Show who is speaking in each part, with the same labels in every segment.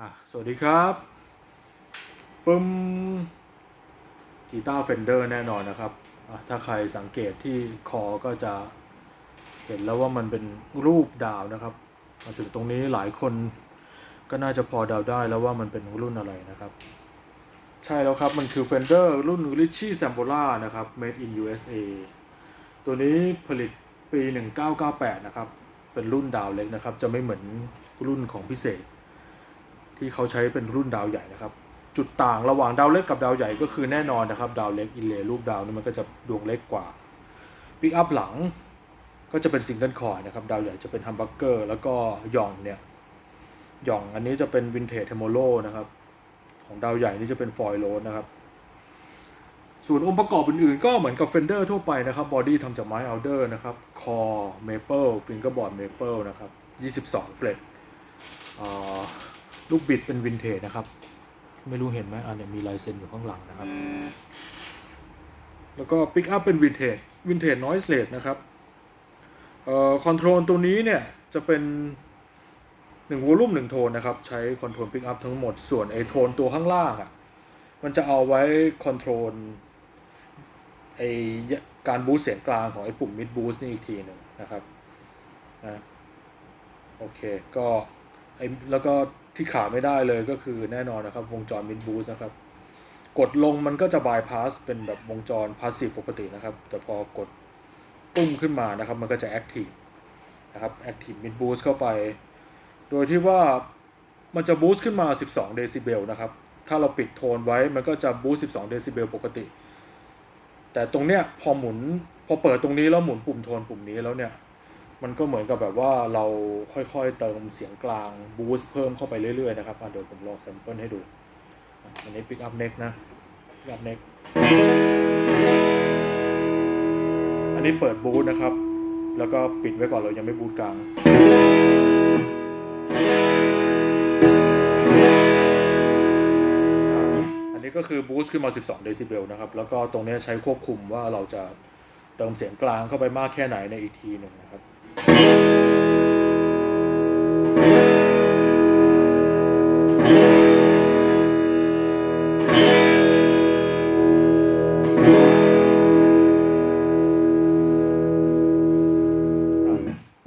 Speaker 1: อะสวัสดีครับปึ้มกีตาร์เฟนเดอร์แน่นอนนะครับ ถ้าใครสังเกตที่คอก็จะเห็นแล้วว่ามันเป็นรูปดาวนะครับ มาถึงตรงนี้หลายคนก็น่าจะพอเดาได้แล้วว่ามันเป็นรุ่นอะไรนะครับ ใช่แล้วครับมันคือ Fender รุ่น Richie Sambola นะครับ made in USA ตัวนี้ผลิตปี 1998 นะครับ เป็นรุ่นดาวเล็กนะครับ จะไม่เหมือนรุ่นของพิเศษ ที่เขาใช้เป็นรุ่นดาวใหญ่นะครับ จุดต่างระหว่างดาวเล็กกับดาวใหญ่ก็คือแน่นอนนะครับ ดาวเล็กอินเลย์รูปดาวนี่มันก็จะดวงเล็กกว่าปิกอัพหลังก็จะเป็นซิงเกิลคอร์ดนะครับ ดาวใหญ่จะเป็นฮัมบักเกอร์แล้วก็ยองเนี่ยยองอันนี้จะเป็นวินเทจเทโมโลนะครับ ของดาวใหญ่นี่จะเป็นฟอยล์โรสนะครับส่วนองค์ประกอบอื่นๆ ก็เหมือนกับ Fender ทั่วไปนะครับบอดี้ทำจากไม้อัลเดอร์นะครับคอเมเปิลฟิงเกอร์บอร์ดเมเปิลนะครับ22เฟลตอ่า ลูกบิดเป็นวินเทจนะครับ ไม่รู้เห็นไหมอันเนี้ยมีลายเซ็นอยู่ข้างหลังนะครับ แล้วก็ปิกอัพเป็นวินเทจวินเทจนอยส์เลสนะครับเอ่อคอนโทรลตัวนี้เนี่ย จะเป็นหนึ่งวอลลุ่มหนึ่งโทนนะครับ ใช้คอนโทรลปิกอัพทั้งหมดส่วนไอโทนตัวข้างล่างอะมันจะเอาไว้คอนโทรลไอการบูสเสียงกลางของไอปุ่มมิดบูสนี่อีกทีหนึ่งนะครับนะโอเคก็ไอแล้วก็ ที่ขาดไม่ได้เลยก็คือแน่นอนนะครับ วงจรมิดบูสต์นะครับ กดลงมันก็จะบายพาสเป็นแบบวงจรพาสซีฟปกตินะครับ แต่พอกดปุ้มขึ้นมานะครับ มันก็จะแอคทีฟนะครับแอคทีฟมิดบูสต์เข้าไป โดยที่ว่ามันจะบูสต์ขึ้นมา 12 เดซิเบลนะครับ ถ้าเราปิดโทนไว้มันก็จะบูสต์12 เดซิเบลปกติ แต่ตรงเนี้ยพอหมุนพอเปิดตรงนี้แล้วหมุนปุ่มโทนปุ่มนี้แล้วเนี่ย มันก็เหมือนกับแบบว่าเราค่อยๆเติมเสียงกลางบูสต์เพิ่มเข้าไปเรื่อยๆนะครับเดี๋ยวผมลองแซมเปิลให้ดู อันนี้ pick up neck นะ pick up neck อันนี้เปิดบูสต์นะครับ แล้วก็ปิดไว้ก่อนเรายังไม่บูสต์กลางอันนี้ก็คือบูสต์ขึ้นมา 12 เดซิเบลนะครับ แล้วก็ตรงนี้ใช้ควบคุมว่าเราจะเติมเสียงกลางเข้าไปมากแค่ไหนในอีกทีหนึ่งนะครับ ปร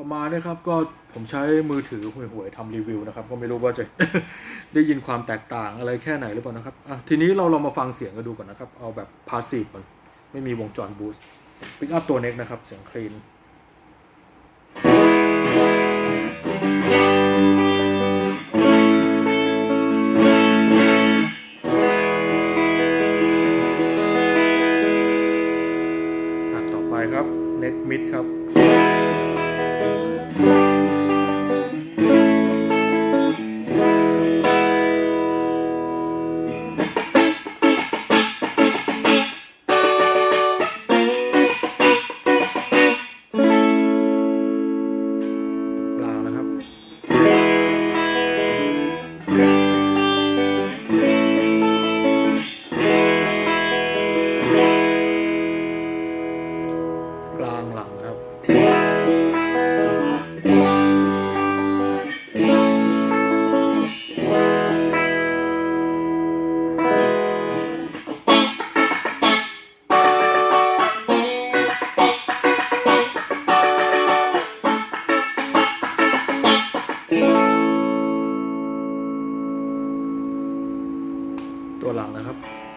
Speaker 1: ะมาณนี้ครับก็ผมใช้มือถือห่วยๆทำรีวิวนะครับ ก็ไม่รู้ว่าจะ ได้ยินความแตกต่างอะไรแค่ไหนหรือเปล่านะครับอะทีนี้เราลองมาฟังเสียงกันดูก่อนนะครับ เอาแบบพาสซีฟก่อนไม่มีวงจรบูสต์ปิกอัพตัวเน็กนะครับ เสียงคลีน เล็กมิดครับ ตัวหลังนะครับครับ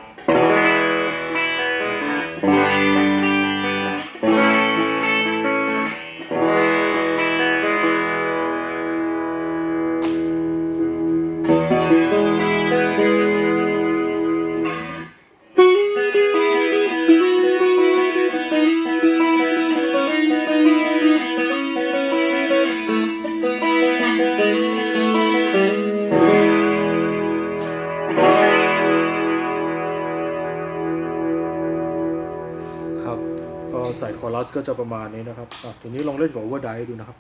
Speaker 1: ใส่คอรัสก็จะประมาณนี้นะครับอะทีนี้ลองเล่นกับโอเวอร์ไดดูนะครับ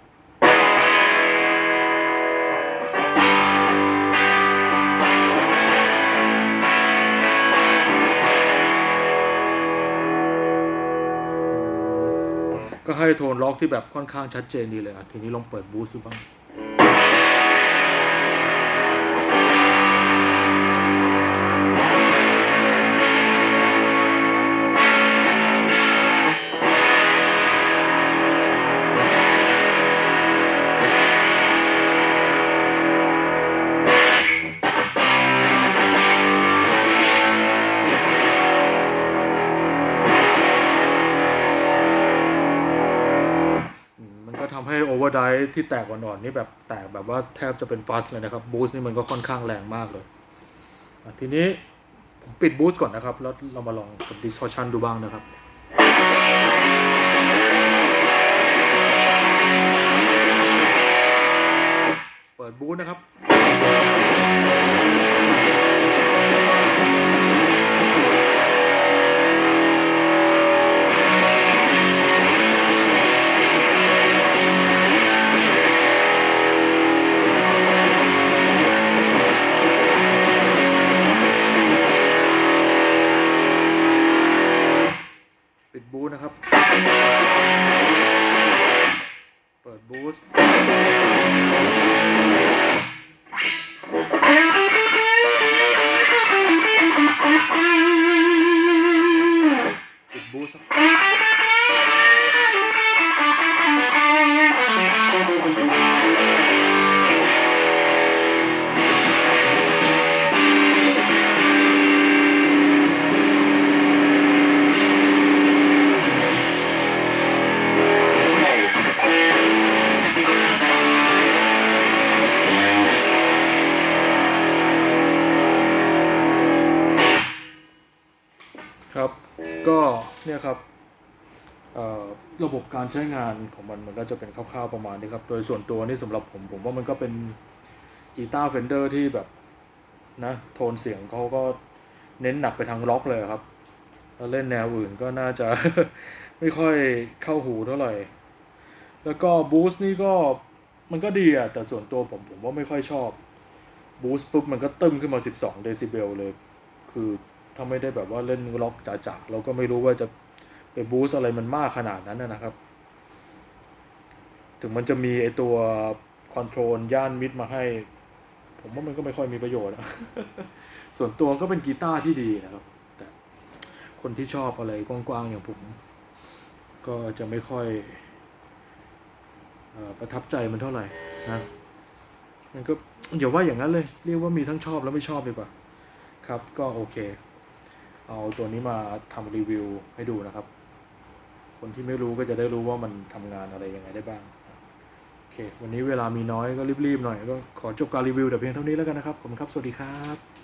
Speaker 1: ก็ให้โทนล็อกที่แบบค่อนข้างชัดเจนดีเลยอะ ทีนี้ลองเปิดบูสต์ดูบ้าง อร์ไดที่แตกอ่อนๆนี่แบบแตกแบบว่าแทบจะเป็นฟัสเลยนะครับบูสต์นี่มันก็ค่อนข้างแรงมากเลย ทีนี้ผมปิดบูสต์ก่อนนะครับ แล้วเรามาลองกด distortion ดูบ้างนะครับเปิดบูสต์นะครับ ครับ ก็เนี่ยครับระบบการใช้งานของมันมันก็จะเป็นคร่าวๆประมาณนี้ครับ โดยส่วนตัวนี่สำหรับผมผมว่ามันก็เป็นกีตาร์เฟนเดอร์ที่แบบนะโทนเสียงเขาก็เน้นหนักไปทางล็อกเลยครับแล้วเล่นแนวอื่นก็น่าจะไม่ค่อยเข้าหูเท่าไหร่ แล้วก็บูสต์นี่ก็มันก็ดีอะแต่ส่วนตัวผมผมว่าไม่ค่อยชอบบูสต์ปุ๊บมันก็ตึ้มขึ้นมา 12 เดซิเบลเลย คือ ถ้าไม่ได้แบบว่าเล่นล็อกจ๋าๆเราก็ไม่รู้ว่าจะไปบูสต์อะไรมันมากขนาดนั้นนะครับ ถึงมันจะมีไอตัวคอนโทรลย่านมิดมาให้ ผมว่ามันก็ไม่ค่อยมีประโยชน์อะส่วนตัวก็เป็นกีตาร์ที่ดีนะครับ แต่คนที่ชอบอะไรกว้างๆอย่างผม ก็จะไม่ค่อยอประทับใจมันเท่าไหร่นะมันก็อย่าว่าอย่างนั้นเลย เรียกว่ามีทั้งชอบและไม่ชอบดีกว่า ครับก็โอเค เอาตัวนี้มาทำรีวิวให้ดูนะครับ คนที่ไม่รู้ก็จะได้รู้ว่ามันทำงานอะไรยังไงได้บ้างโอเค วันนี้เวลามีน้อยก็รีบๆหน่อยก็ขอจบการรีวิวแต่เพียงเท่านี้แล้วกันนะครับ ขอบคุณครับ สวัสดีครับ